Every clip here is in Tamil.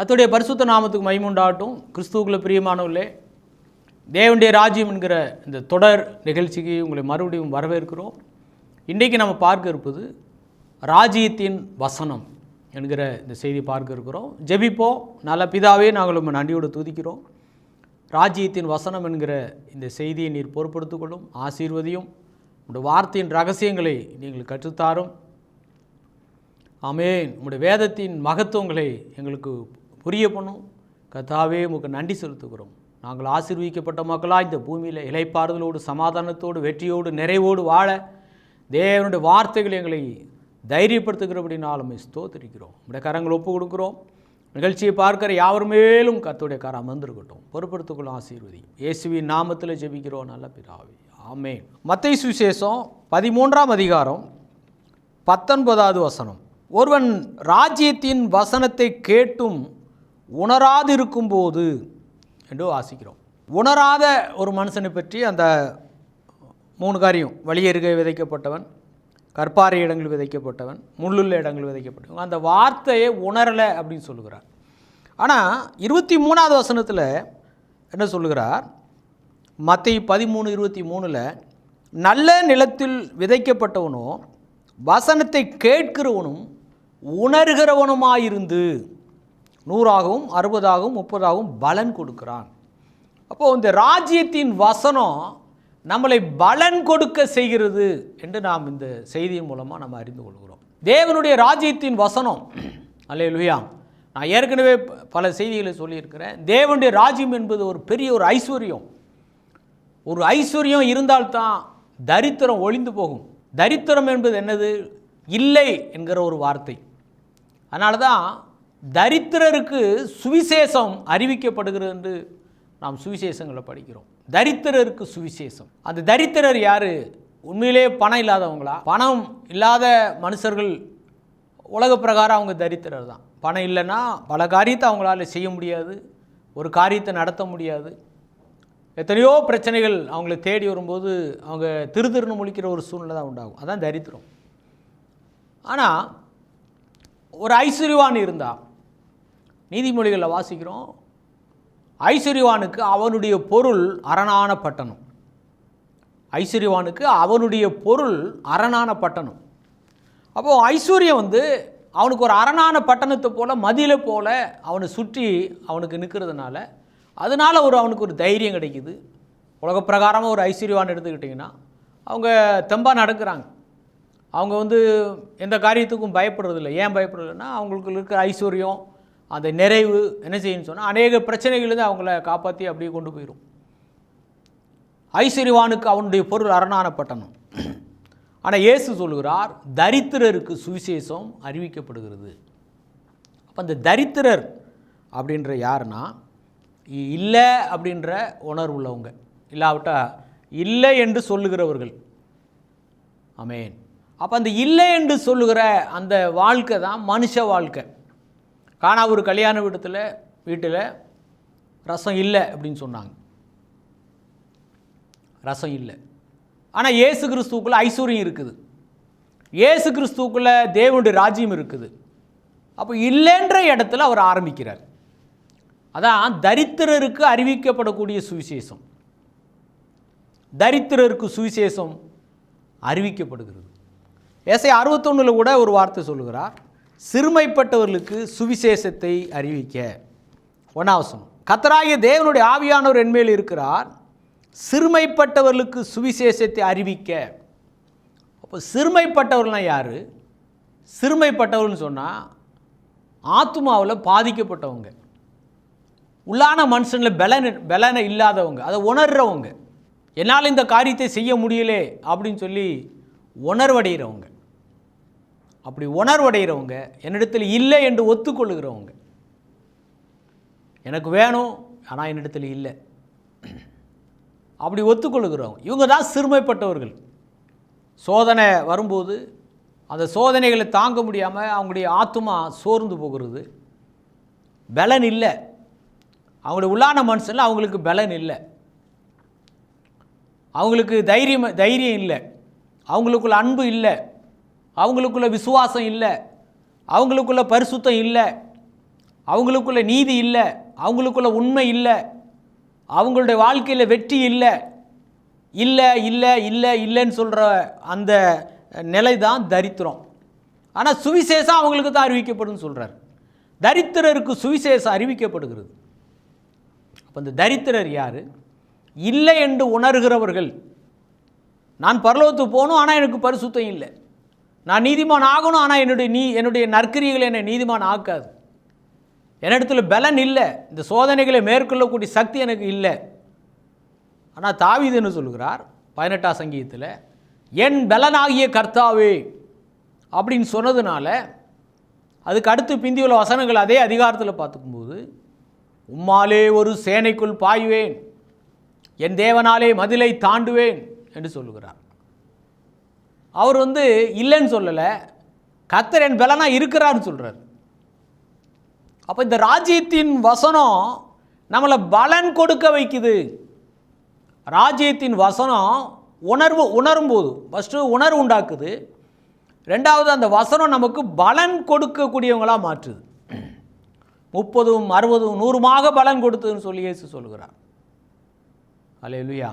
அத்துடைய பரிசுத்த நாமத்துக்கு மைமுண்டாட்டும் கிறிஸ்துவுக்குள்ள பிரியமானவர்களே தேவனுடைய ராஜ்யம் என்கிற இந்த தொடர் நிகழ்ச்சிக்கு உங்களை மறுபடியும் வரவேற்கிறோம். இன்றைக்கு நம்ம பார்க்க இருப்பது ராஜ்யத்தின் வசனம் என்கிற இந்த செய்தி பார்க்க இருக்கிறோம். ஜெபிப்போம். நல்ல பிதாவே நாங்கள் உங்கள் நன்றியோடு துதிக்கிறோம். ராஜ்யத்தின் வசனம் என்கிற இந்த செய்தியை நீர் பொறுப்படுத்திக்கொள்ளும் ஆசீர்வதியும். உங்களுடைய வார்த்தையின் ரகசியங்களை நீங்கள் கற்றுத்தாரும். ஆமென். உங்களுடைய வேதத்தின் மகத்துவங்களை எங்களுக்கு புரிய பண்ணும். கத்தாவே உமக்கு நன்றி செலுத்துகிறோம். நாங்கள் ஆசீர்வதிக்கப்பட்ட மக்களாக இந்த பூமியில் இலைப்பாறுதலோடு சமாதானத்தோடு வெற்றியோடு நிறைவோடு வாழ தேவனுடைய வார்த்தைகள் எங்களை தைரியப்படுத்துகிறபடினால் நம்மை ஸ்தோத்திரிக்கிறோம். உடைய கரங்கள் ஒப்பு கொடுக்குறோம். நிகழ்ச்சியை பார்க்கிற யாவர் மேலும் கத்துடைய கரம் அமர்ந்திருக்கட்டும். பொறுப்படுத்துக்குள்ள ஆசீர்வதி. இயேசுவி நாமத்தில் ஜெபிக்கிறோம் நல்ல பிதாவே. ஆமே மத்தை சுவிசேஷம் பதிமூன்றாம் அதிகாரம் பத்தொன்பதாவது வசனம். ஒருவன் ராஜ்யத்தின் வசனத்தை கேட்டும் உணராதிருக்கும்போது என்று வாசிக்கிறோம். உணராத ஒரு மனுஷனை பற்றி அந்த மூணு காரியம். வழியருகே விதைக்கப்பட்டவன் கற்பாறை இடங்கள் விதைக்கப்பட்டவன் முள்ளுள்ள இடங்கள் விதைக்கப்பட்டவன். அந்த வார்த்தையை உணரலை அப்படின்னு சொல்லுகிறார். ஆனால் இருபத்தி மூணாவது வசனத்தில் என்ன சொல்லுகிறார்? மத்திய பதிமூணு இருபத்தி மூணில் நல்ல நிலத்தில் விதைக்கப்பட்டவனோ வசனத்தை கேட்கிறவனும் உணர்கிறவனுமாயிருந்து நூறாகவும் அறுபதாகவும் முப்பதாகவும் பலன் கொடுக்குறான். அப்போது இந்த ராஜ்யத்தின் வசனம் நம்மளை பலன் கொடுக்க செய்கிறது என்று நாம் இந்த செய்தியின் மூலமாக நம்ம அறிந்து கொள்கிறோம். தேவனுடைய ராஜ்யத்தின் வசனம் அல்லே லுயா நான் ஏற்கனவே பல செய்திகளை சொல்லியிருக்கிறேன். தேவனுடைய ராஜ்யம் என்பது ஒரு பெரிய ஒரு ஐஸ்வர்யம். ஒரு ஐஸ்வர்யம் இருந்தால்தான் தரித்திரம் ஒளிந்து போகும். தரித்திரம் என்பது என்னது? இல்லை என்கிற ஒரு வார்த்தை. அதனால தான் தரித்திரருக்கு சுவிசேஷம் அறிவிக்கப்படுகிறது என்று நாம் சுவிசேஷங்களை படிக்கிறோம். தரித்திரருக்கு சுவிசேஷம். அந்த தரித்திரர் யார்? உண்மையிலே பணம் இல்லாதவங்களா? பணம் இல்லாத மனுஷர்கள் உலக பிரகாரம் அவங்க தரித்திரர் தான். பணம் இல்லைன்னா பல காரியத்தை அவங்களால செய்ய முடியாது. ஒரு காரியத்தை நடத்த முடியாது. எத்தனையோ பிரச்சனைகள் அவங்கள தேடி வரும்போது அவங்க திரு திருன்னு முழிக்கிற ஒரு சூழ்நிலை தான் உண்டாகும். அதான் தரித்திரம். ஆனால் ஒரு ஐஸ்வர்யவான் இருந்தால் நீதிமொழிகளில் வாசிக்கிறோம். ஐஸ்வர்யவானுக்கு அவனுடைய பொருள் அரணான பட்டணம். ஐஸ்வர்யவானுக்கு அவனுடைய பொருள் அரணான பட்டணம். அப்போது ஐஸ்வர்யம் வந்து அவனுக்கு ஒரு அரணான பட்டணத்தை போல் மதிலை போல் அவனை சுற்றி அவனுக்கு நிற்கிறதுனால அதனால ஒரு அவனுக்கு ஒரு தைரியம் கிடைக்குது. உலக பிரகாரமாக ஒரு ஐஸ்வர்யவான் எடுத்துக்கிட்டிங்கன்னா அவங்க தெம்பாக நடக்கிறாங்க. அவங்க வந்து எந்த காரியத்துக்கும் பயப்படுறதில்ல. ஏன் பயப்படுறதுன்னா அவங்களுக்கு இருக்கிற ஐஸ்வர்யம் அந்த நிறைவு என்ன செய்யுன்னு சொன்னால் அநேக பிரச்சனைகள்லேருந்து அவங்கள காப்பாற்றி அப்படியே கொண்டு போயிடும் ஐஸ்வர்யவானுக்கு அவனுடைய பொருள் அரணான பட்டணம். ஆனால் இயேசு சொல்கிறார் தரித்திரருக்கு சுவிசேஷம் அறிவிக்கப்படுகிறது. அப்போ அந்த தரித்திரர் அப்படின்ற யாருன்னா இ- இல்லை அப்படின்ற உணர்வு உள்ளவங்க. இல்லாவிட்டா இல்லை என்று சொல்லுகிறவர்கள். அமேன் அப்போ அந்த இல்லை என்று சொல்லுகிற அந்த வாழ்க்கை தான் மனுஷ வாழ்க்கை. காணா ஒரு கல்யாண வீட்டத்தில் வீட்டில் ரசம் இல்லை அப்படின்னு சொன்னாங்க. ரசம் இல்லை. ஆனால் இயேசு கிறிஸ்துக்குள்ளே ஐஸ்வர்யம் இருக்குது. இயேசு கிறிஸ்துக்குள்ளே தேவனுடைய ராஜ்யம் இருக்குது. அப்போ இல்லைன்ற இடத்துல அவர் ஆரம்பிக்கிறார். அதான் தரித்திரருக்கு அறிவிக்கப்படக்கூடிய சுவிசேஷம். தரித்திரருக்கு சுவிசேஷம் அறிவிக்கப்படுகிறது. ஏசை அறுபத்தொன்னில் கூட ஒரு வார்த்தை சொல்லுகிறார். சிறுமைப்பட்டவர்களுக்கு சுவிசேஷத்தை அறிவிக்க. ஒன்னாவசனம் கத்தராகிய தேவனுடைய ஆவியானவர் என்மேல் இருக்கிறார். சிறுமைப்பட்டவர்களுக்கு சுவிசேஷத்தை அறிவிக்க. அப்போ சிறுமைப்பட்டவர்கள்லாம் யார்? சிறுமைப்பட்டவர்கள்னு சொன்னால் ஆத்மாவில் பாதிக்கப்பட்டவங்க. உள்ளான மனுஷனில் பலன பலனை இல்லாதவங்க. அதை உணர்றவங்க. என்னால் இந்த காரியத்தை செய்ய முடியலே அப்படின்னு சொல்லி உணர்வடைகிறவங்க. அப்படி உணர்வடைகிறவங்க என்னிடத்தில் இல்லை என்று ஒத்துக்கொள்ளுகிறவங்க. எனக்கு வேணும் ஆனால் என்னிடத்தில் இல்லை. அப்படி ஒத்துக்கொள்ளுகிறவங்க. இவங்க தான் சிறுமைப்பட்டவர்கள். சோதனை வரும்போது அந்த சோதனைகளை தாங்க முடியாமல் அவங்களுடைய ஆத்மா சோர்ந்து போகிறது. பலன் இல்லை. அவங்களுடைய உள்ளான மனுஷனில் அவங்களுக்கு பலன் இல்லை. அவங்களுக்கு தைரியம் தைரியம் இல்லை. அவங்களுக்குள்ள அன்பு இல்லை. அவங்களுக்குள்ள விசுவாசம் இல்லை. அவங்களுக்குள்ள பரிசுத்தம் இல்லை. அவங்களுக்குள்ள நீதி இல்லை. அவங்களுக்குள்ள உண்மை இல்லை. அவங்களுடைய வாழ்க்கையில் வெற்றி இல்லை. இல்லை இல்லை இல்லை இல்லைன்னு சொல்கிற அந்த நிலை தான் தரித்திரம். ஆனால் சுவிசேஷம் அவங்களுக்கு தான் அறிவிக்கப்படும் சொல்கிறார் தரித்திரருக்கு சுவிசேஷம் அறிவிக்கப்படுகிறது. அப்போ இந்த தரித்திரர் யார்? இல்லை என்று உணர்கிறவர்கள். நான் பரலோகத்துக்கு போகணும் ஆனால் எனக்கு பரிசுத்தம் இல்லை. நான் நீதிமான் ஆகணும் ஆனால் என்னுடைய நீ என்னுடைய நற்கிரிகள் என்னை நீதிமான் ஆக்காது. என்னிடத்துல பலன் இல்லை. இந்த சோதனைகளை மேற்கொள்ளக்கூடிய சக்தி எனக்கு இல்லை. ஆனால் தாவீது என்ன சொல்கிறார் பதினெட்டாம் சங்கீதத்தில் என் பலனாகிய கர்த்தாவே அப்படின்னு சொன்னதுனால அதுக்கு அடுத்து பிந்தியுள்ள வசனங்கள் அதே அதிகாரத்தில் பார்த்துக்கும்போது உம்மாலே ஒரு சேனைக்குள் பாய்வேன். என் தேவனாலே மதிலை தாண்டுவேன் என்று சொல்லுகிறார். அவர் வந்து இல்லைன்னு சொல்லலை. கத்தர் என் பலனா இருக்கிறார்னு சொல்கிறார் அப்போ இந்த ராஜ்யத்தின் வசனம் நம்மளை பலன் கொடுக்க வைக்குது. ராஜ்யத்தின் வசனம் உணர்வு உணரும் போது ஃபஸ்ட்டு உணர்வு உண்டாக்குது. ரெண்டாவது அந்த வசனம் நமக்கு பலன் கொடுக்கக்கூடியவங்களாக மாற்றுது. முப்பதும் அறுபதும் நூறுமாக பலன் கொடுத்ததுன்னு சொல்லி இயேசு சொல்கிறார் அல்லேலூயா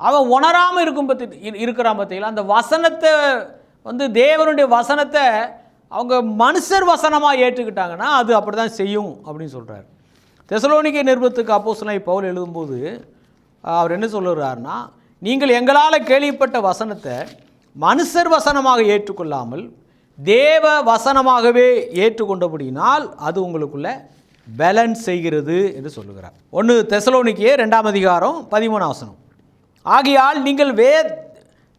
அவன் உணராமல் இருக்கும் பற்றி இருக்கிறான் பார்த்தீங்களா அந்த வசனத்தை வந்து தேவனுடைய வசனத்தை அவங்க மனுஷர் வசனமாக ஏற்றுக்கிட்டாங்கன்னா அது அப்படி தான் செய்யும் அப்படின்னு சொல்கிறார் தெசலோனிக்கை நிருபத்துக்கு அப்போஸ்தலனாகிய பவுல் எழுதும்போது அவர் என்ன சொல்லுகிறார்னா நீங்கள் எங்களால் கேள்விப்பட்ட வசனத்தை மனுஷர் வசனமாக ஏற்றுக்கொள்ளாமல் தேவ வசனமாகவே ஏற்றுக்கொண்டபடியினால் அது உங்களுக்குள்ள பேலன்ஸ் செய்கிறது என்று சொல்லுகிறார். ஒன்று தெசலோனிக்கே ரெண்டாம் அதிகாரம் பதிமூணாம் வசனம். ஆகையால் நீங்கள் வே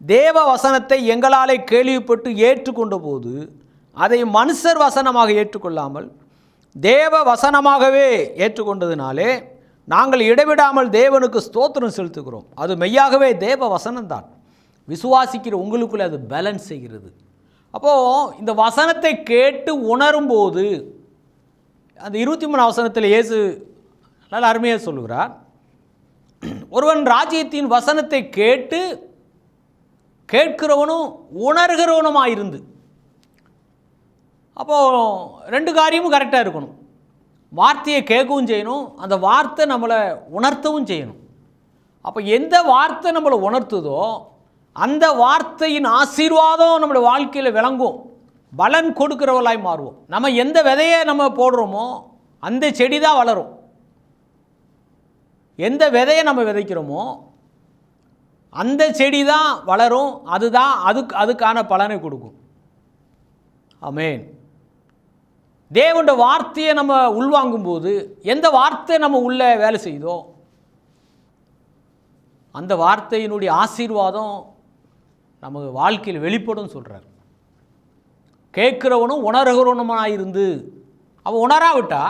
தேவ வசனத்தை எங்களாலே கேள்விப்பட்டு ஏற்றுக்கொண்ட போது அதை மனுஷர் வசனமாக ஏற்றுக்கொள்ளாமல் தேவ வசனமாகவே ஏற்றுக்கொண்டதினாலே நாங்கள் இடைவிடாமல் தேவனுக்கு ஸ்தோத்திரம் செலுத்துகிறோம். அது மெய்யாகவே தேவ வசனம்தான். விசுவாசிக்கிற உங்களுக்குள்ளே அது பேலன்ஸ் செய்கிறது. அப்போது இந்த வசனத்தை கேட்டு உணரும்போது அந்த இருபத்தி மூணு வசனத்தில் இயேசு நல்ல அருமையாக சொல்லுகிறார். ஒருவன் ராஜ்யத்தின் வசனத்தை கேட்டு கேட்கிறவனும் உணர்கிறவனுமாக இருந்து அப்போது ரெண்டு காரியமும் கரெக்டாக இருக்கணும். வார்த்தையை கேட்கவும் செய்யணும். அந்த வார்த்தை நம்மளை உணர்த்தவும் செய்யணும். அப்போ எந்த வார்த்தை நம்மளை உணர்த்துதோ அந்த வார்த்தையின் ஆசீர்வாதம் நம்மளுடைய வாழ்க்கையில் விளங்கும். பலன் கொடுக்கிறவளாய் மாறுவோம். நம்ம எந்த விதையை நம்ம போடுறோமோ அந்த செடி தான் வளரும். எந்த விதையை நம்ம விதைக்கிறோமோ அந்த செடி தான் வளரும் அதுதான் அதுக்கு அதுக்கான பலனை கொடுக்கும். அமேன் தேவனோட வார்த்தையை நம்ம உள்வாங்கும்போது எந்த வார்த்தை நம்ம உள்ளே வேலை செய்தோ அந்த வார்த்தையினுடைய ஆசீர்வாதம் நமக்கு வாழ்க்கையில் வெளிப்படும் சொல்கிறார் கேட்குறவனும் உணர்கிறவனுமாக இருந்து அவன் உணராவிட்டா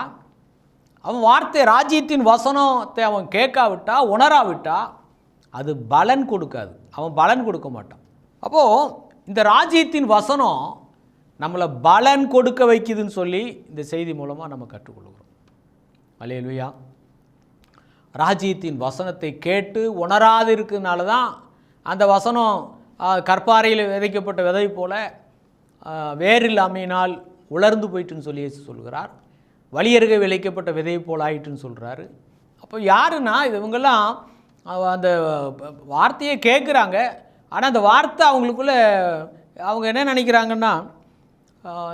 அவன் வார்த்தை ராஜ்யத்தின் வசனத்தை அவன் கேட்காவிட்டா உணராவிட்டா அது பலன் கொடுக்காது. அவன் பலன் கொடுக்க மாட்டான். அப்போது இந்த ராஜ்யத்தின் வசனம் நம்மளை பலன் கொடுக்க வைக்குதுன்னு சொல்லி இந்த செய்தி மூலமாக நம்ம கற்றுக்கொள்கிறோம். அலையலுயா ராஜ்யத்தின் வசனத்தை கேட்டு உணராது இருக்கிறதுனால தான் அந்த வசனம் கற்பாறையில் விதைக்கப்பட்ட விதை போல வேரில் அமையினால் உலர்ந்து போயிட்டுன்னு சொல்லி சொல்கிறார். வழியருகே விளைக்கப்பட்ட விதை போல் ஆயிட்டுன்னு சொல்கிறாரு அப்போ யாருன்னா இவங்கெல்லாம் அந்த வார்த்தையை கேட்குறாங்க ஆனால் அந்த வார்த்தை அவங்களுக்குள்ள அவங்க என்ன நினைக்கிறாங்கன்னா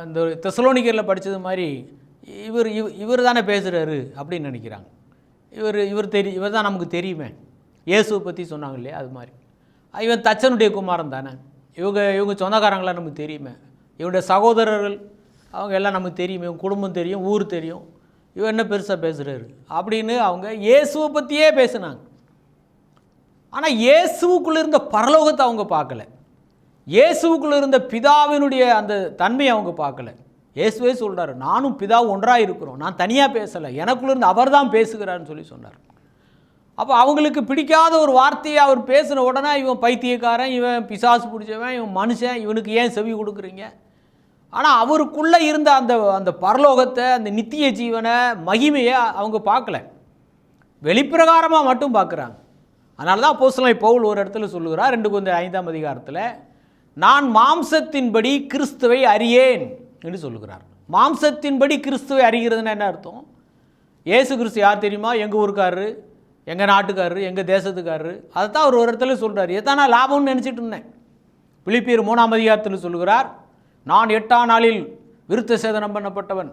இந்த தெசலோனிக்கரில் படித்தது மாதிரி இவர் இவ இவர் தானே பேசுகிறாரு அப்படின்னு நினைக்கிறாங்க. இவர் இவர் தெரி இவர் தான் நமக்கு தெரியுமே. இயேசுவை பற்றி சொன்னாங்க இல்லையா அது மாதிரி. இவன் தச்சனுடைய குமாரன் தானே. இவங்க இவங்க சொந்தக்காரங்களாம் நமக்கு தெரியுமே. இவனுடைய சகோதரர்கள் அவங்க எல்லாம் நமக்கு தெரியுமே இவங்க குடும்பம் தெரியும் ஊர் தெரியும். இவன் என்ன பெருசாக பேசுகிறாரு அப்படின்னு அவங்க இயேசுவை பற்றியே பேசுனாங்க. ஆனால் இயேசுக்குள்ளே இருந்த பரலோகத்தை அவங்க பார்க்கல. இயேசுக்குள்ளே இருந்த பிதாவினுடைய அந்த தன்மையை அவங்க பார்க்கல. இயேசுவே சொல்கிறாரு நானும் பிதாவும் ஒன்றாக இருக்கிறோம். நான் தனியாக பேசலை. எனக்குள்ளேருந்து அவர் தான் பேசுகிறாருன்னு சொல்லி சொன்னார். அப்போ அவங்களுக்கு பிடிக்காத ஒரு வார்த்தையை அவர் பேசின உடனே இவன் பைத்தியக்காரன் இவன் பிசாசு பிடிச்சவன் இவன் மனுஷன் இவனுக்கு ஏன் செவி கொடுக்குறீங்க? ஆனால் அவருக்குள்ளே இருந்த அந்த அந்த பரலோகத்தை அந்த நித்திய ஜீவனை மகிமையை அவங்க பார்க்கல. வெளிப்பிரகாரமாக மட்டும் பார்க்குறாங்க. அதனால தான் அப்போஸ்தலன் பவுல் ஒரு இடத்துல சொல்லுகிறார் ரெண்டு கொஞ்சம் ஐந்தாம் அதிகாரத்தில் நான் மாம்சத்தின்படி கிறிஸ்துவை அறியேன் என்று சொல்லுகிறார். மாம்சத்தின்படி கிறிஸ்துவை அறிகிறதுன்னா என்ன அர்த்தம்? இயேசு கிறிஸ்து யார் தெரியுமா? எங்கள் ஊருக்காரரு எங்கள் நாட்டுக்காரரு எங்கள் தேசத்துக்காரரு? அதை தான் அவர் ஒரு இடத்துல சொல்கிறார் எதான் நான் லாபம்னு நினச்சிட்டு இருந்தேன். பிலிப்பியர் மூணாம் அதிகாரத்தில் சொல்கிறார் நான் எட்டாம் நாளில் விருத்த சேதனம் பண்ணப்பட்டவன்.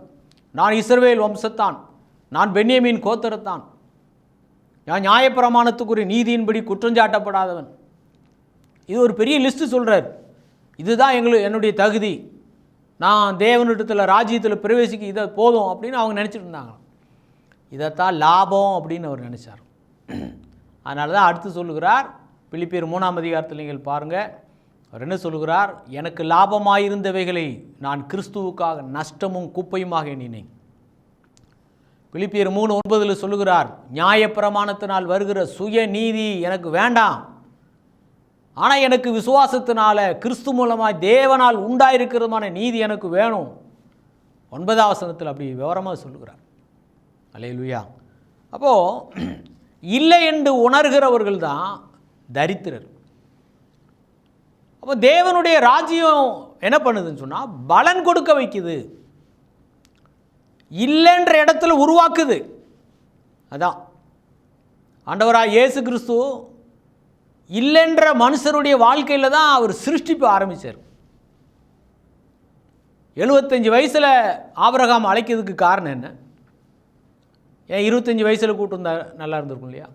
நான் இஸ்ரவேல் வம்சத்தான். நான் பென்யமீன் கோத்தரத்தான். நான் நியாயப்பிரமாணத்துக்குரிய நீதியின்படி குற்றஞ்சாட்டப்படாதவன் இது ஒரு பெரிய லிஸ்ட்டு சொல்கிறார் இதுதான் எங்களுக்கு என்னுடைய தகுதி. நான் தேவனிடத்தில் ராஜ்யத்தில் பிரவேசிக்க இதை போதும் அப்படின்னு அவங்க நினச்சிட்டு இருந்தாங்க. இதைத்தான் லாபம் அப்படின்னு அவர் நினச்சார். அதனால தான் அடுத்து சொல்லுகிறார். பிலிப்பியர் மூணாம் அதிகாரத்தில் நீங்கள் பாருங்கள் அவர் என்ன சொல்லுகிறார்? எனக்கு லாபமாயிருந்தவைகளை நான் கிறிஸ்துவுக்காக நஷ்டமும் குப்பையுமாக எண்ணினேன். பிலிப்பியர் மூணு ஒன்பதில் சொல்லுகிறார் நியாயப்பிரமாணத்தினால் வருகிற சுய நீதி எனக்கு வேண்டாம். ஆனால் எனக்கு விசுவாசத்தினால கிறிஸ்து மூலமாக தேவனால் உண்டாயிருக்கிறதுமான நீதி எனக்கு வேணும். ஒன்பதாம் வசனத்தில் அப்படி விவரமாக சொல்லுகிறார். அலையலுயா அப்போது இல்லை என்று உணர்கிறவர்கள் தான் தரித்திரர். அப்போ தேவனுடைய ராஜ்யம் என்ன பண்ணுதுன்னு சொன்னால் பலன் கொடுக்க வைக்குது. இல்லைன்ற இடத்துல உருவாக்குது. அதான். ஆண்டவராக இயேசு கிறிஸ்து இல்லைன்ற மனுஷருடைய வாழ்க்கையில் தான் அவர் சிருஷ்டிப்பு ஆரம்பித்தார் எழுபத்தஞ்சி வயசில் ஆபரகாம் அழைக்கிறதுக்கு காரணம் என்ன? ஏன் இருபத்தஞ்சி வயசில் கூப்பிட்டுருந்தா நல்லா இருந்திருக்கும் இல்லையா?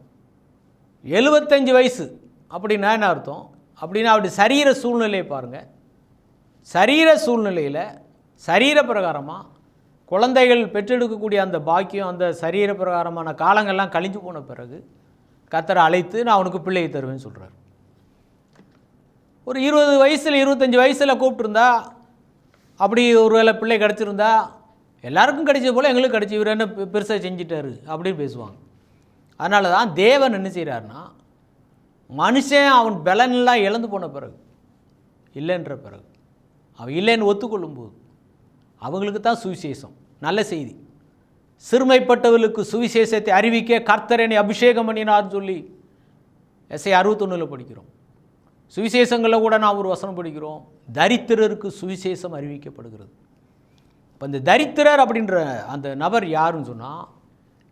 எழுபத்தஞ்சு வயசு அப்படின்னா என்ன அர்த்தம்? அப்படின்னா அப்படி சரீர சூழ்நிலையை பாருங்கள் சரீர சூழ்நிலையில் சரீர பிரகாரமாக குழந்தைகள் பெற்றெடுக்கக்கூடிய அந்த பாக்கியம் அந்த சரீர பிரகாரமான காலங்கள்லாம் கழிஞ்சு போன பிறகு கத்தரை அழைத்து நான் அவனுக்கு பிள்ளையை தருவேன்னு சொல்கிறார் ஒரு இருபது வயசில் இருபத்தஞ்சி வயசில் கூப்பிட்டுருந்தா அப்படி ஒரு வேளை பிள்ளை கிடச்சிருந்தா எல்லாருக்கும் கிடைச்சது போல் எங்களுக்கு கிடைச்சி இவர் என்ன பெருசாக செஞ்சிட்டாரு அப்படின்னு பேசுவாங்க. அதனால தான் தேவன் என்ன செய்கிறாருன்னா மனுஷன் அவன் பலனெல்லாம் இழந்து போன பிறகு இல்லைன்ற பிறகு அவன் இல்லைன்னு ஒத்துக்கொள்ளும்போது அவங்களுக்கு தான் சுவிசேஷம். நல்ல செய்தி. சிறுமைப்பட்டவர்களுக்கு சுவிசேஷத்தை அறிவிக்க கர்த்தரனை அபிஷேகம் பண்ணினார்னு சொல்லி எஸ்ஐ அறுபத்தொன்னில் படிக்கிறோம். சுவிசேஷங்களில் கூட நான் ஒரு வசனம் படிக்கிறோம். தரித்திரருக்கு சுவிசேஷம் அறிவிக்கப்படுகிறது. இப்போ இந்த தரித்திரர் அப்படின்ற அந்த நபர் யாருன்னு சொன்னால்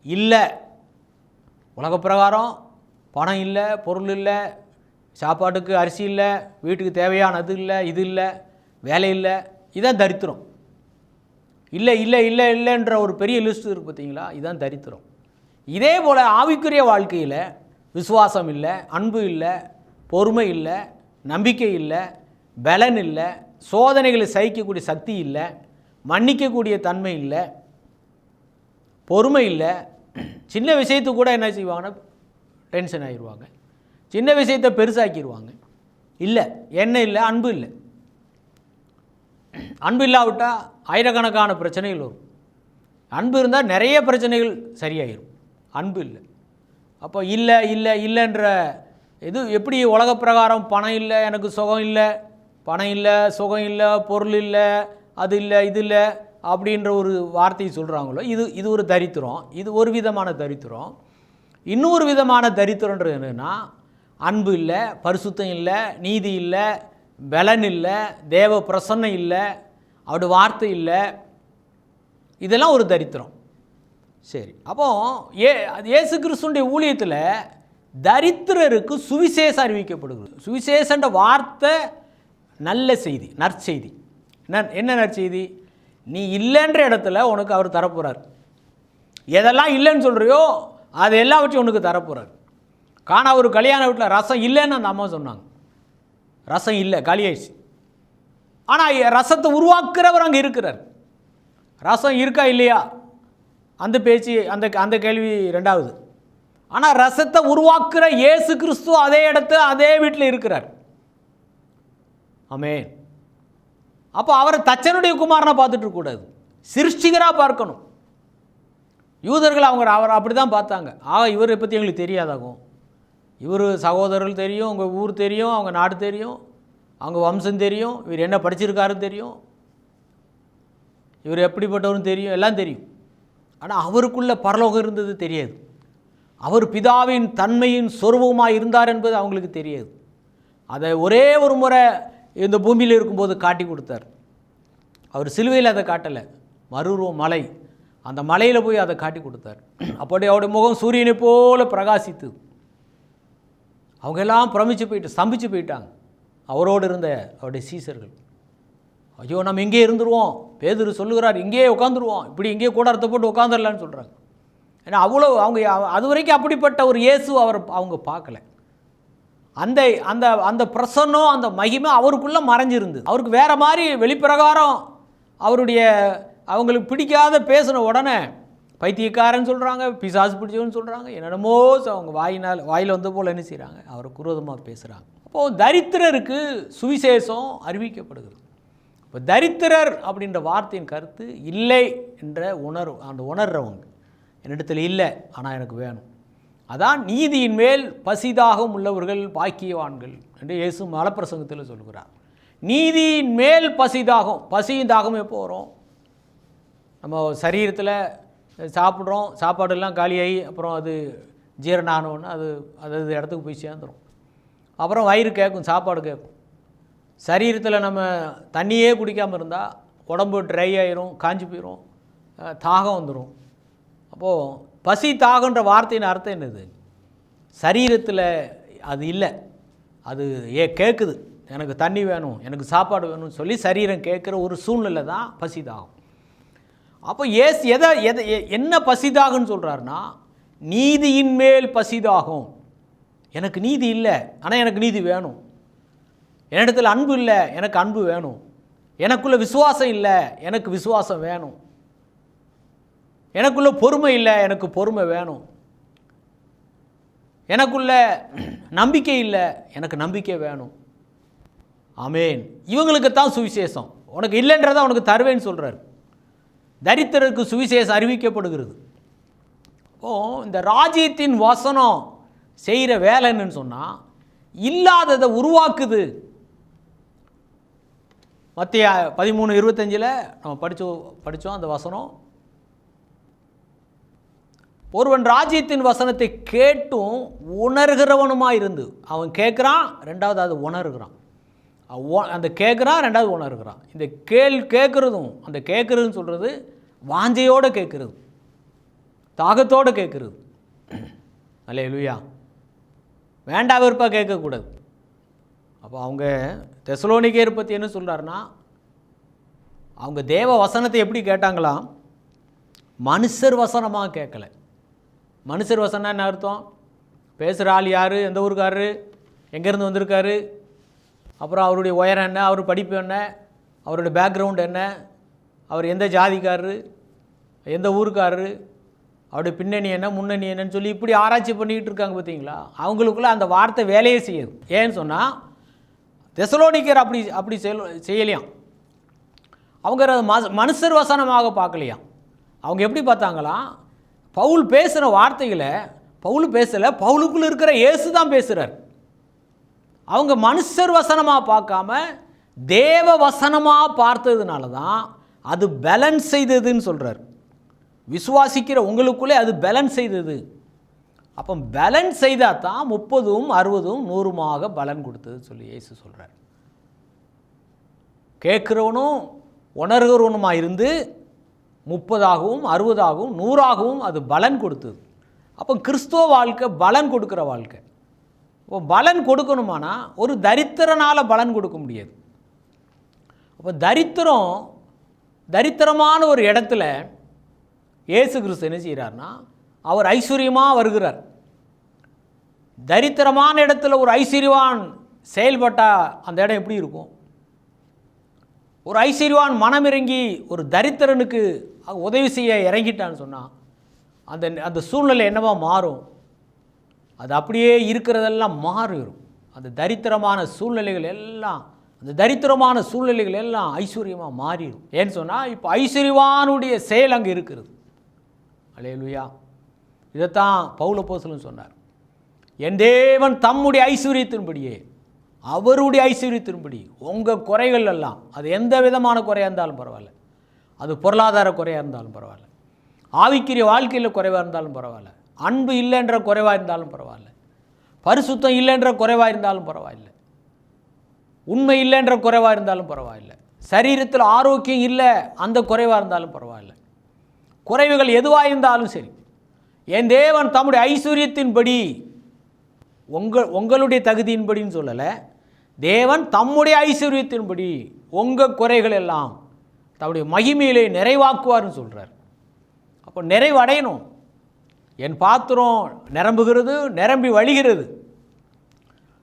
இல்லை. உலக பிரகாரம் பணம் இல்லை பொருள் இல்லை சாப்பாட்டுக்கு அரிசி இல்லை வீட்டுக்கு தேவையானது இல்லை இது இல்லை வேலை இல்லை இதான் தரித்திரம். இல்லை இல்லை இல்லை இல்லைன்ற ஒரு பெரிய லிஸ்ட் இருக்குது பார்த்தீங்களா இதுதான் தரித்திரம். இதே போல் ஆவிக்குரிய வாழ்க்கையில் விசுவாசம் இல்லை அன்பு இல்லை பொறுமை இல்லை நம்பிக்கை இல்லை பலன் இல்லை சோதனைகளை சகிக்கக்கூடிய சக்தி இல்லை மன்னிக்கக்கூடிய தன்மை இல்லை பொறுமை இல்லை. சின்ன விஷயத்துக்கு கூட என்ன செய்வாங்கன்னா டென்ஷன் ஆகிடுவாங்க சின்ன விஷயத்தை பெருசாக்கிடுவாங்க. இல்லை என்ன இல்லை அன்பு இல்லை. அன்பு இல்லாவிட்டால் ஆயிரக்கணக்கான பிரச்சனைகள் வரும். அன்பு இருந்தால் நிறைய பிரச்சனைகள் சரியாயிரும். அன்பு இல்லை. அப்போ இல்லை இல்லை இல்லைன்ற இது எப்படி உலக பிரகாரம் பணம் இல்லை எனக்கு சுகம் இல்லை பணம் இல்லை சுகம் இல்லை பொருள் இல்லை அது இல்லை இது இல்லை அப்படின்ற ஒரு வார்த்தையை சொல்கிறாங்களோ இது இது ஒரு தரித்திரம். இது ஒரு விதமான தரித்திரம். இன்னொரு விதமான தரித்திரன்றது என்னென்னா அன்பு இல்லை பரிசுத்தம் இல்லை நீதி இல்லை பலன் இல்லை தேவ பிரசன்னம் இல்லை அவருடைய வார்த்தை இல்லை. இதெல்லாம் ஒரு தரித்திரம். சரி அப்போ ஏ அது இயேசு கிறிஸ்துடைய ஊழியத்தில் தரித்திரருக்கு சுவிசேஷம் அறிவிக்கப்படுகிறது. சுவிசேஷன்ற வார்த்தை நல்ல செய்தி நற்செய்தி. என்ன என்ன நற்செய்தி? நீ இல்லைன்ற இடத்துல உனக்கு அவர் தரப்போகிறார் எதெல்லாம் இல்லைன்னு சொல்கிறியோ அது எல்லாவற்றையும் உனக்கு தரப்போகிறார் காணா ஒரு கல்யாண வீட்டில் ரசம் இல்லைன்னு அந்த அம்மா சொன்னாங்க. ரசம் இல்லை காலியாயிடுச்சு ஆனால் ரசத்தை உருவாக்குறவர் அங்கே இருக்கிறார். ரசம் இருக்கா இல்லையா? அந்த பேச்சு அந்த அந்த கேள்வி ரெண்டாவது. ஆனால் ரசத்தை உருவாக்குற இயேசு கிறிஸ்துவ அதே இடத்து அதே வீட்டில் இருக்கிறார். ஆமே அப்போ அவரை தச்சனுடைய குமாரனை பார்த்துட்டு கூடாது சிருஷ்டிகராக பார்க்கணும். யூதர்கள் அவங்க அவர் அப்படி தான் பார்த்தாங்க. ஆக இவரை பற்றி எங்களுக்கு தெரியாதாகும் இவர் சகோதரர்கள் தெரியும் உங்கள் ஊர் தெரியும் அவங்க நாடு தெரியும் அவங்க வம்சம் தெரியும் இவர் என்ன படிச்சிருக்காருன்னு தெரியும். இவர் எப்படிப்பட்டவரும் தெரியும் எல்லாம் தெரியும். ஆனால் அவருக்குள்ள பரலோகம் இருந்தது தெரியாது. அவர் பிதாவின் தன்மையின் சொருபமாக இருந்தார் என்பது அவங்களுக்கு தெரியாது. அதை ஒரே ஒரு முறை இந்த பூமியில் இருக்கும்போது காட்டி கொடுத்தார். அவர் சிலுவையில் அதை காட்டலை. மறுரூப மலை. அந்த மலையில் போய் அதை காட்டி கொடுத்தார். அப்படி அவருடைய முகம் சூரியனை போல பிரகாசித்து. அவங்க எல்லாம் பிரமிச்சு போயிட்டு ஸ்தம்பிச்சு போயிட்டாங்க. அவரோடு இருந்த அவருடைய சீசர்கள். ஐயோ நம்ம இங்கே இருந்துருவோம். பேதுரு சொல்லுகிறார் இங்கேயே உட்காந்துருவோம். இப்படி இங்கேயே கூடாரத்தை போட்டு உட்காந்துடலான்னு சொல்கிறாங்க ஏன்னா அவ்வளோ அவங்க அது வரைக்கும் அப்படிப்பட்ட ஒரு இயேசு அவர் அவங்க பார்க்கல. அந்த அந்த அந்த பிரசன்னம் அந்த மகிமை அவருக்குள்ளே மறைஞ்சிருந்து அவருக்கு வேற மாதிரி வெளிப்பிரகாரம் அவருடைய அவங்களுக்கு பிடிக்காத பேசின உடனே பைத்தியக்காரன் சொல்கிறாங்க பிசாசு பிடிச்சவன்னு சொல்கிறாங்க என்னென்னமோ அவங்க வாயினால் வாயில் வந்த போல் என்ன செய்கிறாங்க அவரை குரோதமாக பேசுகிறாங்க அப்போது தரித்திரருக்கு சுவிசேஷம் அறிவிக்கப்படுகிறது. இப்போ தரித்திரர் அப்படின்ற வார்த்தையின் கருத்து இல்லை என்ற உணர்வு அந்த உணர்றவங்க என்னிடத்தில் இல்லை ஆனால் எனக்கு வேணும். அதான் நீதியின் மேல் பசிதாகம் உள்ளவர்கள் பாக்கியவான்கள் என்று இயேசு மலப்பிரசங்கத்தில் சொல்கிறார் நீதியின் மேல் பசிதாகம் பசியும் தாகம் எப்போ வரும்? நம்ம சரீரத்தில் சாப்பிட்றோம் சாப்பாடெல்லாம் காலியாகி அப்புறம் அது ஜீரணம் ஆனோன்னு அது அது அது இடத்துக்கு போய் சேர்ந்துடும் அப்புறம் வயிறு கேட்கும் சாப்பாடு கேட்கும். சரீரத்தில் நம்ம தண்ணியே குடிக்காமல் இருந்தால் உடம்பு ட்ரை ஆயிரும் காஞ்சி போயிடும் தாகம் வந்துடும் அப்போது பசி தாகன்ற வார்த்தையின் அர்த்தம் என்னது? சரீரத்தில் அது இல்லை. அது ஏ கேட்குது எனக்கு தண்ணி வேணும் எனக்கு சாப்பாடு வேணும்னு சொல்லி சரீரம் கேட்குற ஒரு சூழ்நிலை தான் பசி தாகம். அப்போ ஏஸ் எதை எதை எ- என்ன பசிதாகன்னு சொல்கிறாருன்னா நீதியின் மேல் பசிதாகும். எனக்கு நீதி இல்லை ஆனால் எனக்கு நீதி வேணும். என்னிடத்தில் அன்பு இல்லை எனக்கு அன்பு வேணும். எனக்குள்ளே விசுவாசம் இல்லை எனக்கு விசுவாசம் வேணும். எனக்குள்ளே பொறுமை இல்லை எனக்கு பொறுமை வேணும். எனக்குள்ள நம்பிக்கை இல்லை எனக்கு நம்பிக்கை வேணும். ஆமேன். இவங்களுக்கு தான் சுவிசேஷம். உனக்கு இல்லைன்றதை உனக்கு தருவேன்னு சொல்கிறார் தரித்திரருக்கு சுவிசேஷம் அறிவிக்கப்படுகிறது. ஓ இந்த ராஜ்யத்தின் வசனம் செய்கிற வேலை சொன்னால் இல்லாததை உருவாக்குது. மத்திய பதிமூணு இருபத்தஞ்சில் நம்ம படித்தோம் படித்தோம் அந்த வசனம். ஒருவன் ராஜ்யத்தின் வசனத்தை கேட்டும் உணர்கிறவனுமாக இருந்து அவன் கேட்குறான் ரெண்டாவது அது உணர்கிறான். அந்த கேட்குறான் ரெண்டாவது உணர்கிறான் இந்த கேள் கேட்குறதும் அந்த கேட்குறதுன்னு சொல்கிறது வாஞ்சையோடு கேட்குறது தாகத்தோடு கேட்குறது அல்ல லுயா வேண்டா விருப்பா கேட்கக்கூடாது. அப்போ அவங்க தெசலோனிக்கேர் பற்றி என்ன சொல்கிறாருன்னா அவங்க தேவ வசனத்தை எப்படி கேட்டாங்களாம்? மனுஷர் வசனமாக கேட்கல மனுஷர் வசனம் என்ன அர்த்தம்? பேசுகிற ஆள் யார்? எந்த ஊருக்காரரு? எங்கேருந்து வந்திருக்காரு? அப்புறம் அவருடைய உயரம் என்ன அவர் படிப்பு என்ன அவருடைய பேக்ரவுண்ட் என்ன அவர் எந்த ஜாதிக்காரரு எந்த ஊருக்காரரு அவருடைய பின்னணி என்ன முன்னணி என்னன்னு சொல்லி இப்படி ஆராய்ச்சி பண்ணிக்கிட்டு இருக்காங்க பார்த்தீங்களா? அவங்களுக்குள்ள அந்த வார்த்தை வேலையே செய்யுது. ஏன்னு சொன்னால் தெசலோனிக்கர் அப்படி அப்படி செல் செய்யலையாம். அவங்க மச மனுஷர் வசனமாக பார்க்கலையாம். அவங்க எப்படி பார்த்தாங்களாம் பவுல் பேசுகிற வார்த்தைகளை பவுல் பேசலை பவுலுக்குள்ளே இருக்கிற இயேசு தான் பேசுகிறார் அவங்க மனுஷர் வசனமாக பார்க்காம தேவ வசனமாக பார்த்ததுனால தான் அது பேலன்ஸ் செய்ததுன்னு சொல்கிறார் விசுவாசிக்கிற உங்களுக்குள்ளே அது பேலன்ஸ் செய்தது. அப்போ பேலன்ஸ் செய்தால் தான் முப்பதும் அறுபதும் நூறுமாக பலன் கொடுத்தது சொல்லி இயேசு சொல்கிறார் கேட்குறவனும் உணர்கிறவனுமாக இருந்து முப்பதாகவும் அறுபதாகவும் நூறாகவும் அது பலன் கொடுத்தது. அப்போ கிறிஸ்துவ வாழ்க்கை பலன் கொடுக்குற வாழ்க்கை. இப்போ பலன் கொடுக்கணுமானா ஒரு தரித்திரனால் பலன் கொடுக்க முடியாது. அப்போ தரித்திரம் தரித்திரமான ஒரு இடத்துல இயேசு கிறிஸ்து என்ன செய்கிறார்னா அவர் ஐஸ்வர்யமாக வருகிறார். தரித்திரமான இடத்துல ஒரு ஐஸ்வர்யவான் செயல்பட்டால் அந்த இடம் எப்படி இருக்கும்? ஒரு ஐஸ்வர்யவான் மனமிறங்கி ஒரு தரித்திரனுக்கு உதவி செய்ய இறங்கிட்டான்னு சொன்னால் அந்த அந்த சூழ்நிலை என்னவா மாறும்? அது அப்படியே இருக்கிறதெல்லாம் மாறிடும் அந்த தரித்திரமான சூழ்நிலைகள் எல்லாம் அந்த தரித்திரமான சூழ்நிலைகள் எல்லாம் ஐஸ்வர்யமாக மாறிடும். ஏன்னு சொன்னால் இப்போ ஐஸ்வர்யவானுடைய செயல் அங்கே இருக்கிறது. அலையலுயா. இதைத்தான் பௌலப்போசலும் சொன்னார். என் தேவன் தம்முடைய ஐஸ்வர்யத்தின்படியே அவருடைய ஐஸ்வர்யத்தின்படி உங்கள் குறைகள் எல்லாம் அது எந்த விதமான குறையாக இருந்தாலும் பரவாயில்ல. அது பொருளாதார குறையாக இருந்தாலும் பரவாயில்ல. ஆவிக்குரிய வாழ்க்கையில் குறைவாக இருந்தாலும் பரவாயில்ல. அன்பு இல்லைன்ற குறைவாக இருந்தாலும் பரவாயில்ல. பரிசுத்தம் இல்லைன்ற குறைவாக இருந்தாலும் பரவாயில்ல. உண்மை இல்லைன்ற குறைவாக இருந்தாலும் பரவாயில்ல. சரீரத்தில் ஆரோக்கியம் இல்லை அந்த குறைவாக இருந்தாலும் பரவாயில்ல. குறைவுகள் எதுவாக இருந்தாலும் சரி. என் தேவன் தம்முடைய ஐஸ்வர்யத்தின்படி உங்கள் உங்களுடைய தகுதியின்படின்னு சொல்லலை. தேவன் தம்முடைய ஐஸ்வர்யத்தின்படி உங்கள் குறைகள் எல்லாம் தம்முடைய மகிமையிலே நிறைவாக்குவார்னு சொல்கிறார் அப்போ நிறைவடையணும். என் பாத்திரம் நிரம்புகிறது நிரம்பி வழிகிறது.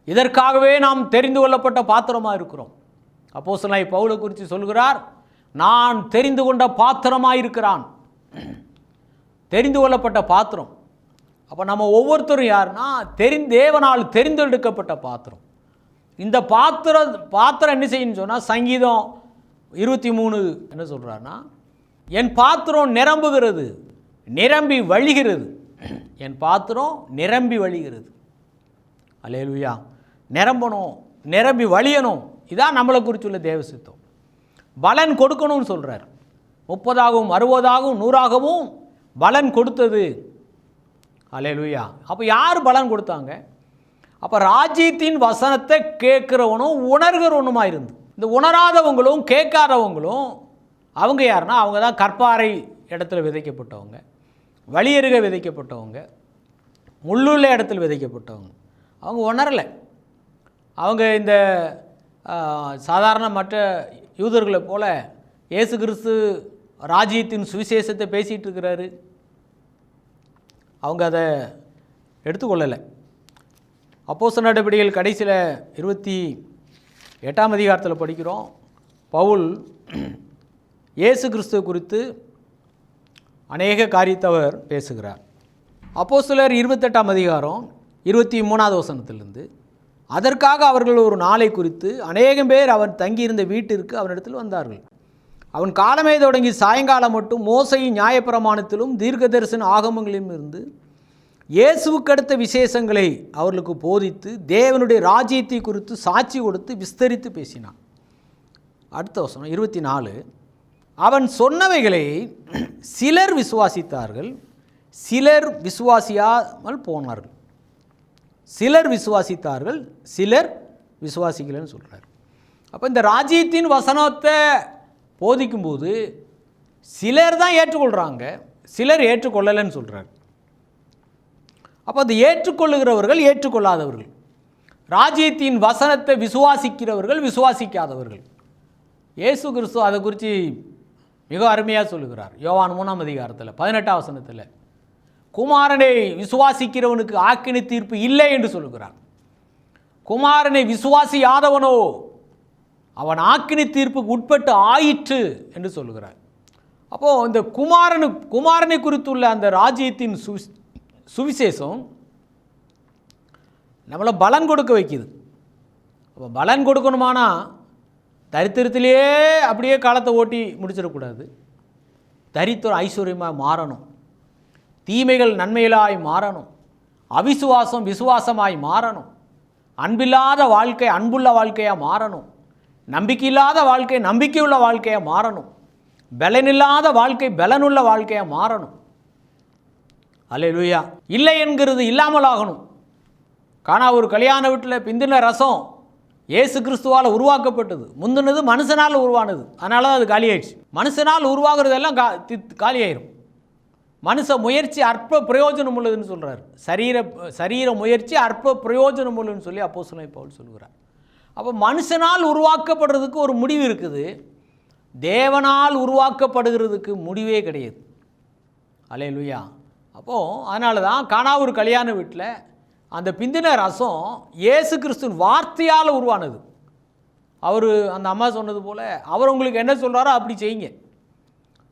இதற்காகவே நாம் தெரிந்து கொள்ளப்பட்ட பாத்திரமாக இருக்கிறோம். அப்போ சிலை பவுலை குறித்து சொல்கிறார் நான் தெரிந்து கொண்ட பாத்திரமாக இருக்கிறான். தெரிந்து கொள்ளப்பட்ட பாத்திரம். அப்போ நம்ம ஒவ்வொருத்தரும் யாருன்னா தெரிந்து தேவனால் தெரிந்தெடுக்கப்பட்ட பாத்திரம். இந்த பாத்திரம் பாத்திரம் என்ன செய்யணும்னு சொன்னால் சங்கீதம் இருபத்தி மூணு என்ன சொல்கிறாருன்னா என் பாத்திரம் நிரம்புகிறது நிரம்பி வழிகிறது. என் பாத்திரம் நிரம்பி வழிகிறது. அலேலுயா நிரம்பணும் நிரம்பி வழியணும். இதான் நம்மளை குறிச்சுள்ள தேவ சித்தம் பலன் கொடுக்கணும்னு சொல்கிறார் முப்பதாகவும் அறுபதாகவும் நூறாகவும் பலன் கொடுத்தது. அலேலுயா அப்போ யார் பலன் கொடுத்தாங்க? அப்போ ராஜ்யத்தின் வசனத்தை கேட்குறவனும் உணர்கிறவனுமா இருந்து. இந்த உணராதவங்களும் கேட்காதவங்களும் அவங்க யாருன்னா அவங்க தான் கற்பாறை இடத்துல விதைக்கப்பட்டவங்க. வழியருக விதைக்கப்பட்டவங்க முள்ளுள்ள இடத்துல விதைக்கப்பட்டவங்க அவங்க உணரலை. அவங்க இந்த சாதாரண மற்ற யூதர்களை போல் இயேசு கிறிஸ்து ராஜ்யத்தின் சுவிசேஷத்தை பேசிகிட்டு இருக்கிறாரு. அவங்க அதை எடுத்துக்கொள்ளலை. அப்போஸ்தலர் நடவடிக்கைகள் கடைசியில் இருபத்தி எட்டாம் அதிகாரத்தில் படிக்கிறோம். பவுல் இயேசு கிறிஸ்துவ குறித்து அநேக காரியத்தை அவர் பேசுகிறார். சிலர் இருபத்தெட்டாம் அதிகாரம் இருபத்தி மூணாவது வசனத்திலிருந்து அதற்காக அவர்கள் ஒரு நாளை குறித்து அநேகம் பேர் அவன் தங்கியிருந்த வீட்டிற்கு அவனிடத்தில் வந்தார்கள். அவன் காலமே தொடங்கி சாயங்காலம் மட்டும் மோசையின் நியாயப்பிரமாணத்திலும் தீர்க்கதரிசன ஆகமங்களிலும் இருந்து இயேசுவுக்கு அடுத்த விசேஷங்களை அவர்களுக்கு போதித்து தேவனுடைய ராஜ்யத்தை குறித்து சாட்சி கொடுத்து விஸ்தரித்து பேசினான். அடுத்த வசனம் இருபத்தி நாலு அவன் சொன்னவைகளை சிலர் விசுவாசித்தார்கள் சிலர் விசுவாசியாமல் போனார்கள். சிலர் விசுவாசித்தார்கள் சிலர் விசுவாசிக்கலன்னு சொல்கிறார் அப்போ இந்த ராஜ்யத்தின் வசனத்தை போதிக்கும்போது சிலர் தான் ஏற்றுக்கொள்கிறாங்க சிலர் ஏற்றுக்கொள்ளலைன்னு சொல்கிறார் அப்போ அது ஏற்றுக்கொள்ளுகிறவர்கள் ஏற்றுக்கொள்ளாதவர்கள். ராஜ்யத்தின் வசனத்தை விசுவாசிக்கிறவர்கள் விசுவாசிக்காதவர்கள். இயேசு கிறிஸ்து அதை குறித்து மிக அருமையாக சொல்லுகிறார். யோவான் மூணாம் அதிகாரத்தில் பதினெட்டாம் வசனத்தில் குமாரனை விசுவாசிக்கிறவனுக்கு ஆக்கினி தீர்ப்பு இல்லை என்று சொல்லுகிறார். குமாரனை விசுவாசியாதவனோ அவன் ஆக்கினி தீர்ப்புக்கு உட்பட்டு ஆயிற்று என்று சொல்லுகிறார். அப்போது இந்த குமாரனு குமாரனை குறித்துள்ள அந்த ராஜ்யத்தின் சுவி சுவிசேஷம் நம்மளை பலன் கொடுக்க வைக்குது. அப்போ பலன் கொடுக்கணுமானா தரித்திரத்திலேயே அப்படியே காலத்தை ஓட்டி முடிச்சிடக்கூடாது. தரித்திரம் ஐஸ்வர்யமாக மாறணும். தீமைகள் நன்மைகளாய் மாறணும். அவிசுவாசம் விசுவாசமாய் மாறணும். அன்பில்லாத வாழ்க்கை அன்புள்ள வாழ்க்கையாக மாறணும். நம்பிக்கையில்லாத வாழ்க்கை நம்பிக்கையுள்ள வாழ்க்கையாக மாறணும். பலனில்லாத வாழ்க்கை பலனுள்ள வாழ்க்கையாக மாறணும். அல்லேலூயா. இல்லை என்கிறது இல்லாமல் ஆகணும் காணா ஒரு கல்யாண வீட்டில் பிந்தின ரசம் இயேசு கிறிஸ்துவால் உருவாக்கப்பட்டது. முந்தினது மனுஷனால் உருவானது. அதனால தான் அது காலியாயிடுச்சு. மனுஷனால் உருவாகிறதெல்லாம் கா காலியாயிரும். மனுஷ முயற்சி அற்ப பிரயோஜனம் உள்ளதுன்னு சொல்கிறார் சரீர சரீர முயற்சி அற்ப பிரயோஜனம் உள்ளதுன்னு சொல்லி அப்போ பவுல் சொல்கிறார் அப்போ மனுஷனால் உருவாக்கப்படுறதுக்கு ஒரு முடிவு இருக்குது. தேவனால் உருவாக்கப்படுகிறதுக்கு முடிவே கிடையாது. அலே லுயா அப்போது அதனால தான் காணாவூர் கல்யாண வீட்டில் அந்த பிந்தின ரசம் இயேசு கிறிஸ்துவின் வார்த்தையால் உருவானது. அவர் அந்த அம்மா சொன்னது போல் அவர் உங்களுக்கு என்ன சொல்கிறாரோ அப்படி செய்யுங்க.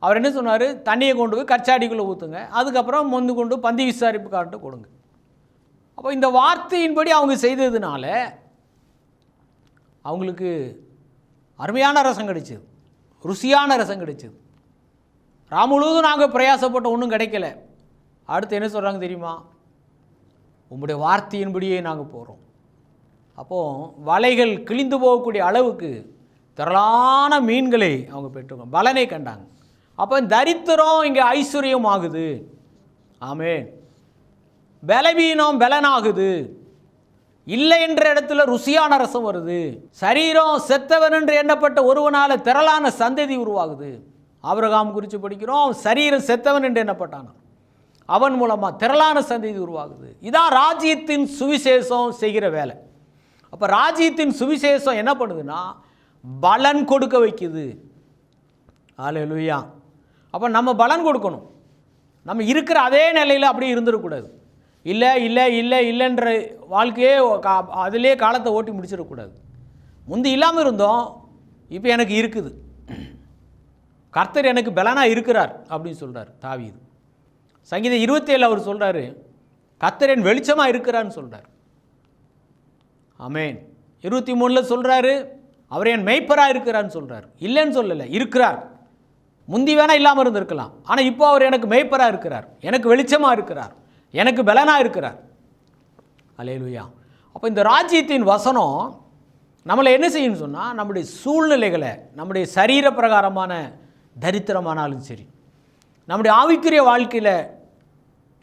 அவர் என்ன சொன்னார்? தண்ணியை கொண்டு போய் கச்சாடிக்குள்ளே ஊற்றுங்க அதுக்கப்புறம் மொந்து கொண்டு பந்தி விசாரிப்புக்கார்ட்ட கொடுங்க. அப்போ இந்த வார்த்தையின்படி அவங்க செய்ததுனால அவங்களுக்கு அருமையான ரசம் கிடைச்சிது. ருசியான ரசம் கிடைச்சிது. ராம் முழுவதும் நாங்கள் பிரயாசப்பட்ட ஒன்றும் கிடைக்கல. அடுத்து என்ன சொல்கிறாங்க தெரியுமா? உங்களுடைய வார்த்தையின்படியே நாங்கள் போகிறோம் அப்போது வலைகள் கிழிந்து போகக்கூடிய அளவுக்கு திரளான மீன்களை அவங்க பெற்றுக்கோங்க. பலனை கண்டாங்க. அப்போ தரித்திரம் இங்கே ஐஸ்வர்யம் ஆகுது. ஆமே பலவீனம் பலனாகுது. இல்லை என்ற இடத்துல ருசியான ரசம் வருது. சரீரம் செத்தவன் என்று எண்ணப்பட்ட ஒருவனால் திரளான சந்ததி உருவாகுது. ஆபிரகாம் குறித்து படிக்கிறோம் சரீரம் செத்தவன் என்று எண்ணப்பட்டான் அவன் மூலமாக திரளான சந்ததி உருவாகுது. இதான் ராஜ்யத்தின் சுவிசேஷம் செய்கிற வேலை. அப்போ ராஜ்யத்தின் சுவிசேஷம் என்ன பண்ணுதுன்னா பலன் கொடுக்க வைக்குது. ஆலையா லுய்யா அப்போ நம்ம பலன் கொடுக்கணும். நம்ம இருக்கிற அதே நிலையில் அப்படியே இருந்துடக்கூடாது. இல்லை இல்லை இல்லை இல்லைன்ற வாழ்க்கையே கா- அதிலே காலத்தை ஓட்டி முடிச்சிடக்கூடாது. முந்தி இல்லாமல் இருந்தோம் இப்போ எனக்கு இருக்குது. கர்த்தர் எனக்கு பலனாக இருக்கிறார் அப்படின்னு சொல்கிறார் தாவீது. சங்கீதம் இருபத்தேழு அவர் சொல்கிறாரு கத்தரேன் வெளிச்சமாக இருக்கிறான்னு சொல்கிறார் ஆமென். இருபத்தி மூணில் சொல்கிறாரு அவர் என் மெய்ப்பராக இருக்கிறான்னு சொல்கிறார் இல்லைன்னு சொல்லலை இருக்கிறார். முந்தி வேணால் இல்லாமல் இருந்திருக்கலாம். ஆனால் இப்போ அவர் எனக்கு மெய்ப்பராக இருக்கிறார். எனக்கு வெளிச்சமாக இருக்கிறார். எனக்கு பலனாக இருக்கிறார். அலையலுயா அப்போ இந்த ராஜ்யத்தின் வசனம் நம்மளை என்ன செய்யணும்னு சொன்னால் நம்முடைய சூழ்நிலைகளை நம்முடைய சரீர பிரகாரமான தரித்திரமானாலும் சரி நம்முடைய ஆவிக்குரிய வாழ்க்கையில்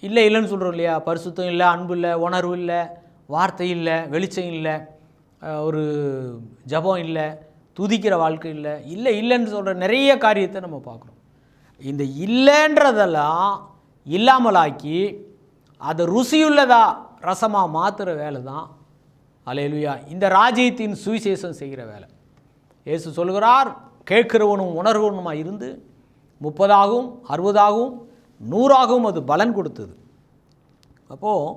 இல்லை இல்லைன்னு சொல்கிறோம் இல்லையா? பரிசுத்தம் இல்லை அன்பு இல்லை உணர்வு இல்லை வார்த்தை இல்லை வெளிச்சம் இல்லை ஒரு ஜபம் இல்லை துதிக்கிற வாழ்க்கை இல்லை இல்லை இல்லைன்னு சொல்கிற நிறைய காரியத்தை நம்ம பார்க்குறோம். இந்த இல்லைன்றதெல்லாம் இல்லாமலாக்கி அதை ருசியுள்ளதா ரசமாக மாற்றுற வேலை தான் அலையலுயா இந்த ராஜ்யத்தின் சுவிசேஷம் செய்கிற வேலை. இயேசு சொல்கிறார் கேட்கிறவனும் உணர்வனுமாக இருந்து முப்பதாகவும் அறுபதாகவும் நூறாகவும் அது பலன் கொடுத்தது. அப்போது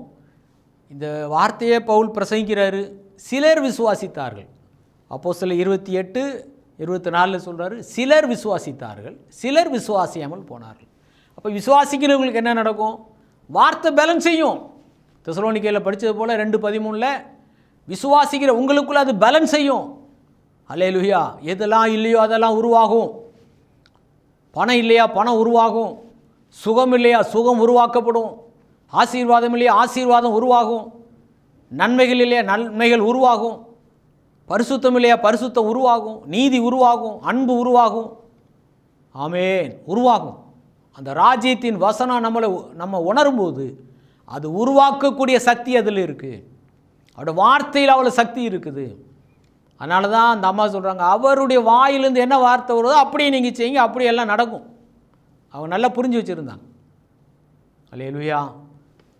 இந்த வார்த்தையை பவுல் பிரசங்கிக்கிறாரு. சிலர் விசுவாசித்தார்கள். அப்போ சில இருபத்தி எட்டு இருபத்தி நாலில் சொல்கிறாரு சிலர் விசுவாசித்தார்கள் சிலர் விசுவாசியாமல் போனார்கள். அப்போ விசுவாசிக்கிறவங்களுக்கு என்ன நடக்கும்? வார்த்தை பலன் செய்யும். திசலோனிக்கையில் படித்தது போல் ரெண்டு பதிமூணில் விசுவாசிக்கிற உங்களுக்குள்ளே அது பேலன்ஸ் செய்யும். அல்லேலுயா எதெல்லாம் இல்லையோ அதெல்லாம் உருவாகும். பணம் இல்லையா பணம் உருவாகும். சுகம் இல்லையா சுகம் உருவாக்கப்படும். ஆசீர்வாதம் இல்லையா ஆசீர்வாதம் உருவாகும். நன்மைகள் இல்லையா நன்மைகள் உருவாகும். பரிசுத்தம் இல்லையா பரிசுத்தம் உருவாகும். நீதி உருவாகும். அன்பு உருவாகும். ஆமேன். உருவாகும். அந்த ராஜ்யத்தின் வசனம் நம்மளை நம்ம உணரும்போது அது உருவாக்கக்கூடிய சக்தி அதில் இருக்குது அவரோட வார்த்தையில் அவ்வளோ சக்தி இருக்குது. அதனால தான் அந்த அம்மா சொல்கிறாங்க அவருடைய வாயிலேருந்து என்ன வார்த்தை வருதோ அப்படியே நீங்கள் செய்யுங்க அப்படியே எல்லாம் நடக்கும். அவன் நல்லா புரிஞ்சு வச்சுருந்தான். வச்சுருந்தாங்க அல்லேலூயா.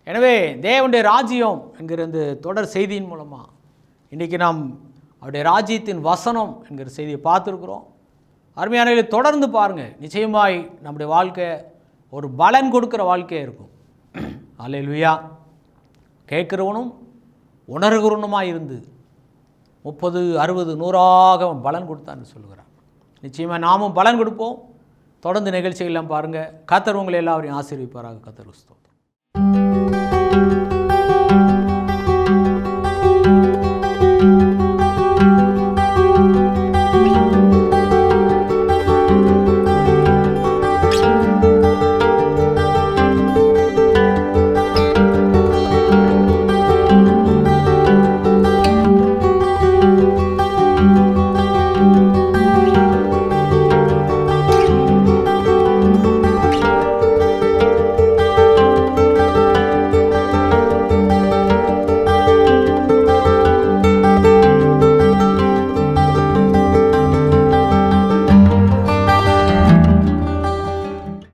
எனவே தேவனுடைய ராஜ்யம் என்கிற இந்த தொடர் செய்தியின் மூலமாக இன்றைக்கி நாம் அவருடைய ராஜ்யத்தின் வசனம் என்கிற செய்தியை பார்த்துருக்குறோம். அருமையானவர்களை தொடர்ந்து பாருங்கள் நிச்சயமாய் நம்முடைய வாழ்க்கை ஒரு பலன் கொடுக்குற வாழ்க்கையாக இருக்கும். அல்லேலூயா. கேட்குறவனும் உணர்கிறவனுமாக இருந்து முப்பது அறுபது நூறாக பலன் கொடுத்தான்னு சொல்லுகிறான். நிச்சயமாக நாமும் பலன் கொடுப்போம். தொடர்ந்து நிகழ்ச்சிகள்லாம் பாருங்கள் காத்தர் உங்களை எல்லாரையும் ஆசீர்விப்பாராக கத்தர் ஸ்தோத்திரம்